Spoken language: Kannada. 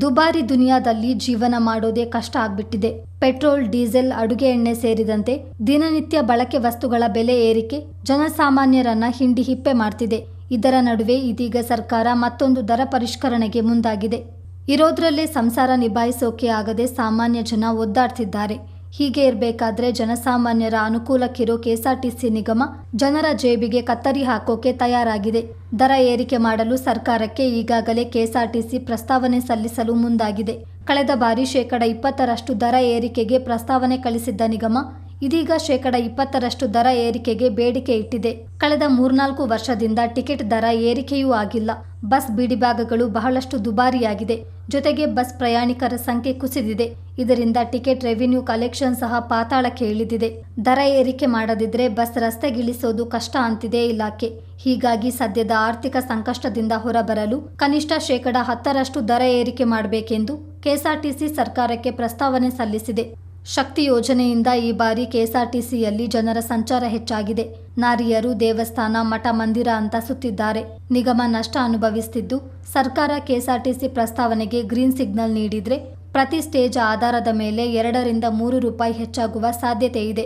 ದುಬಾರಿ ದುನಿಯಾದಲ್ಲಿ ಜೀವನ ಮಾಡೋದೇ ಕಷ್ಟ ಆಗ್ಬಿಟ್ಟಿದೆ. ಪೆಟ್ರೋಲ್, ಡೀಸೆಲ್, ಅಡುಗೆ ಎಣ್ಣೆ ಸೇರಿದಂತೆ ದಿನನಿತ್ಯ ಬಳಕೆ ವಸ್ತುಗಳ ಬೆಲೆ ಏರಿಕೆ ಜನಸಾಮಾನ್ಯರನ್ನ ಹಿಂಡಿ ಹಿಪ್ಪೆ ಮಾಡ್ತಿದೆ. ಇದರ ನಡುವೆ ಇದೀಗ ಸರ್ಕಾರ ಮತ್ತೊಂದು ದರ ಪರಿಷ್ಕರಣೆಗೆ ಮುಂದಾಗಿದೆ. ಇರೋದ್ರಲ್ಲೇ ಸಂಸಾರ ನಿಭಾಯಿಸೋಕೆ ಆಗದೆ ಸಾಮಾನ್ಯ ಜನ ಒದ್ದಾಡ್ತಿದ್ದಾರೆ. ಹೀಗೆ ಇರಬೇಕಾದ್ರೆ ಜನಸಾಮಾನ್ಯರ ಅನುಕೂಲಕ್ಕಿರೋ ಕೆಎಸ್ಆರ್ಟಿಸಿ ನಿಗಮ ಜನರ ಜೇಬಿಗೆ ಕತ್ತರಿ ಹಾಕೋಕೆ ತಯಾರಾಗಿದೆ. ದರ ಏರಿಕೆ ಮಾಡಲು ಸರ್ಕಾರಕ್ಕೆ ಈಗಾಗಲೇ ಕೆಎಸ್ಆರ್ಟಿಸಿ ಪ್ರಸ್ತಾವನೆ ಸಲ್ಲಿಸಲು ಮುಂದಾಗಿದೆ. ಕಳೆದ ಬಾರಿ ಶೇಕಡ ಇಪ್ಪತ್ತರಷ್ಟು ದರ ಏರಿಕೆಗೆ ಪ್ರಸ್ತಾವನೆ ಕಳಿಸಿದ್ದ ನಿಗಮ ಇದೀಗ ಶೇಕಡ ಇಪ್ಪತ್ತರಷ್ಟು ದರ ಏರಿಕೆಗೆ ಬೇಡಿಕೆ ಇಟ್ಟಿದೆ. ಕಳೆದ ಮೂರ್ನಾಲ್ಕು ವರ್ಷದಿಂದ ಟಿಕೆಟ್ ದರ ಏರಿಕೆಯೂ ಆಗಿಲ್ಲ. ಬಸ್ ಬಿಡಿಭಾಗಗಳು ಬಹಳಷ್ಟು ದುಬಾರಿಯಾಗಿದೆ. ಜೊತೆಗೆ ಬಸ್ ಪ್ರಯಾಣಿಕರ ಸಂಖ್ಯೆ ಕುಸಿದಿದೆ. ಇದರಿಂದ ಟಿಕೆಟ್ ರೆವಿನ್ಯೂ ಕಲೆಕ್ಷನ್ ಸಹ ಪಾತಾಳಕ್ಕೆ ಇಳಿದಿದೆ. ದರ ಏರಿಕೆ ಮಾಡದಿದ್ರೆ ಬಸ್ ರಸ್ತೆಗಿಳಿಸೋದು ಕಷ್ಟ ಅಂತಿದೆ ಇಲಾಖೆ. ಹೀಗಾಗಿ ಸದ್ಯದ ಆರ್ಥಿಕ ಸಂಕಷ್ಟದಿಂದ ಹೊರಬರಲು ಕನಿಷ್ಠ ಶೇಕಡ ಹತ್ತರಷ್ಟು ದರ ಏರಿಕೆ ಮಾಡಬೇಕೆಂದು ಕೆಎಸ್ಆರ್ಟಿಸಿ ಸರ್ಕಾರಕ್ಕೆ ಪ್ರಸ್ತಾವನೆ ಸಲ್ಲಿಸಿದೆ. ಶಕ್ತಿ ಯೋಜನೆಯಿಂದ ಈ ಬಾರಿ ಕೆಎಸ್ಆರ್ಟಿಸಿಯಲ್ಲಿ ಜನರ ಸಂಚಾರ ಹೆಚ್ಚಾಗಿದೆ. ನಾರಿಯರು ದೇವಸ್ಥಾನ, ಮಠ, ಮಂದಿರ ಅಂತ ಸುತ್ತಿದ್ದಾರೆ. ನಿಗಮ ನಷ್ಟ ಅನುಭವಿಸುತ್ತಿದ್ದು ಸರ್ಕಾರ ಕೆಎಸ್ಆರ್ಟಿಸಿ ಪ್ರಸ್ತಾವನೆಗೆ ಗ್ರೀನ್ ಸಿಗ್ನಲ್ ನೀಡಿದ್ರೆ ಪ್ರತಿ ಸ್ಟೇಜ್ ಆಧಾರದ ಮೇಲೆ ಎರಡರಿಂದ ಮೂರು ರೂಪಾಯಿ ಹೆಚ್ಚಾಗುವ ಸಾಧ್ಯತೆ ಇದೆ.